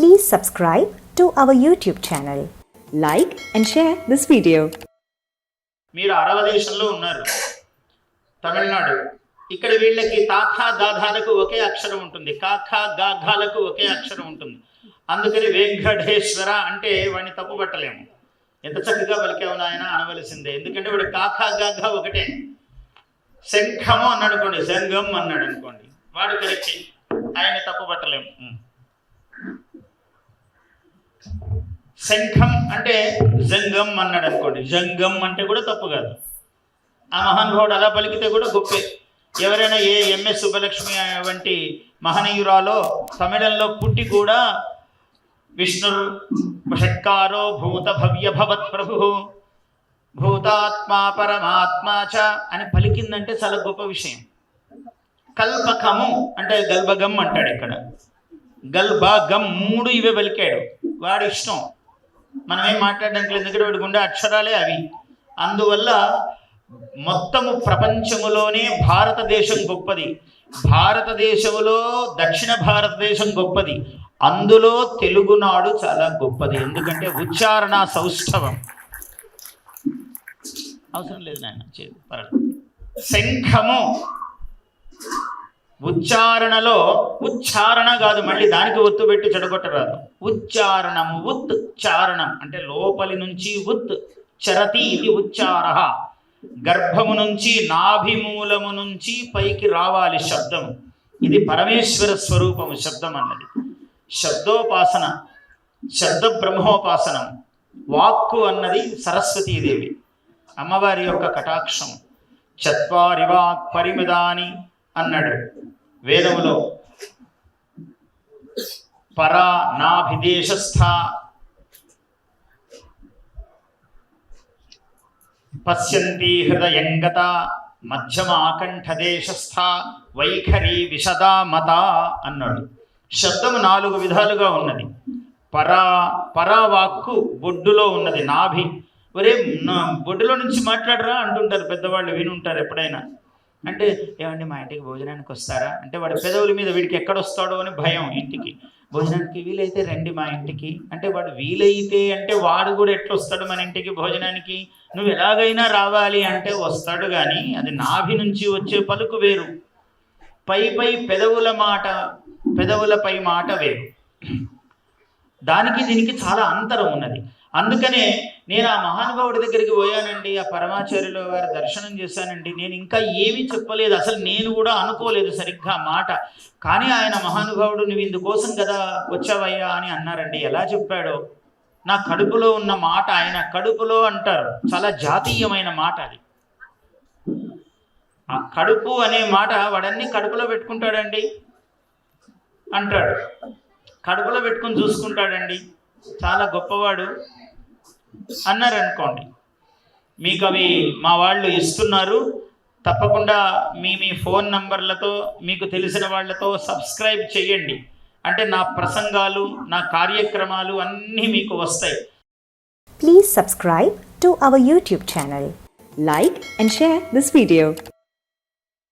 Please subscribe to our YouTube channel. Like and share this video. మీరు అరవ దేశంలో ఉన్నారు. తమిళనాడు. ఇక్కడ వీళ్ళకి తాఖా గాఘాలకు ఒకే అక్షరం ఉంటుంది. కాఖా గాఘాలకు ఒకే అక్షరం ఉంటుంది. అందుకని వెంకటేశ్వర అంటే వాడిని తప్పు పట్టలేము. ఎంత చక్కగా పలికావు నాయన అనవలసిందే. ఎందుకంటే వాడు కాఖా గాఘా ఒకటే. శంఖము అన్నాడు అనుకోండి. శంఘం అన్నాడు అనుకోండి. వాడు కరెక్ట్ ఆయన తప్పు శంఖం అంటే జంగం అన్నాడు అనుకోండి జంగం అంటే కూడా తప్పు కాదు. ఆ మహానుభావుడు అలా పలికితే కూడా గొప్పే. ఎవరైనా ఏ ఎంఎస్ సుబ్బలక్ష్మి వంటి మహనీయురాలో తమిళంలో పుట్టి కూడా విష్ణు షట్కారో భూత భవ్య భవత్ ప్రభు భూతాత్మా పరమాత్మా చ అని పలికిందంటే చాలా గొప్ప విషయం. కల్పకము అంటే గల్బగం అంటాడు ఇక్కడ. గల్బగం మూడు ఇవే పలికాడు. వాడి ఇష్టం. మనం ఏం మాట్లాడడానికి లేదు ఎందుకంటే వాడికి ఉండే అక్షరాలే అవి. అందువల్ల మొత్తము ప్రపంచములోనే భారతదేశం గొప్పది. భారతదేశంలో దక్షిణ భారతదేశం గొప్పది. అందులో తెలుగునాడు చాలా గొప్పది. ఎందుకంటే ఉచ్చారణ సౌష్ఠవం. అవసరం లేదు నాయన చేయదు పర్వాలేదు శంఖము. ఉచ్చారణలో ఉచ్చారణ కాదు మళ్ళీ దానికి ఒత్తు పెట్టి చెడగొట్టరాదు. ఉచ్చారణము ఉత్ చారణం అంటే లోపలి నుంచి ఉత్ చరతి ఇది ఉచ్చార గర్భము నుంచి నాభిమూలము నుంచి పైకి రావాలి శబ్దం ఇది పరమేశ్వర స్వరూపము శబ్దం అన్నది. శబ్దోపాసన శబ్ద బ్రహ్మోపాసనం వాక్కు అన్నది సరస్వతీదేవి. అమ్మవారి యొక్క కటాక్షం చత్వారి వాక్ పరిమిదాని అన్నాడు. వేదములో. పరా నాభిదేశస్థ పశ్యంతి హృదయంగత మధ్యమాకంఠదేశస్థ. వైఖరి విశదా మత అన్నాడు. శబ్దము నాలుగు విధాలుగా ఉన్నది. పరా పరావాక్కు బొడ్డులో ఉన్నది. నాభి. ఒరే నా బొడ్డులో నుంచి మాట్లాడరా అంటుంటారు పెద్దవాళ్ళు వినుంటారు ఎప్పుడైనా. అంటే ఏమండి మా ఇంటికి భోజనానికి వస్తారా? అంటే వాడి పెదవుల మీద వీడికి ఎక్కడ వస్తాడో అని భయం ఇంటికి. భోజనానికి వీలైతే రండి మా ఇంటికి. అంటే వాడు వీలైతే అంటే వాడు కూడా ఎట్లా వస్తాడు మన ఇంటికి భోజనానికి? నువ్వు ఎలాగైనా రావాలి అంటే వస్తాడు కానీ అది నాభి నుంచి వచ్చే పలుకు వేరు. పై పై పెదవుల మాట పెదవులపై మాట వేరు. దానికి దీనికి చాలా అంతరం ఉన్నది. అందుకనే నేను ఆ మహానుభావుడి దగ్గరికి పోయానండి ఆ పరమాచార్యుల వారి దర్శనం చేశానండి. నేను ఇంకా ఏమీ చెప్పలేదు అసలు నేను కూడా అనుకోలేదు సరిగ్గా మాట. కానీ ఆయన మహానుభావుడు నువ్వు ఇందుకోసం కదా వచ్చావయ్యా అని అన్నారండి. ఎలా చెప్పాడో? నా కడుపులో ఉన్న మాట ఆయన కడుపులో అంటారు. చాలా జాతీయమైన మాట అది. ఆ కడుపు అనే మాట వాడన్నీ కడుపులో పెట్టుకుంటాడండి? అంటాడు. కడుపులో పెట్టుకుని చూసుకుంటాడండి. చాలా గొప్పవాడు. అన్నారు అనుకోండి మీకు అవి మా వాళ్ళు ఇస్తున్నారు. తప్పకుండా మీ మీ ఫోన్ నంబర్లతో మీకు తెలిసిన వాళ్ళతో సబ్స్క్రైబ్ చేయండి. అంటే నా ప్రసంగాలు నా కార్యక్రమాలు అన్నీ మీకు వస్తాయి. Please subscribe to our YouTube channel like and share this video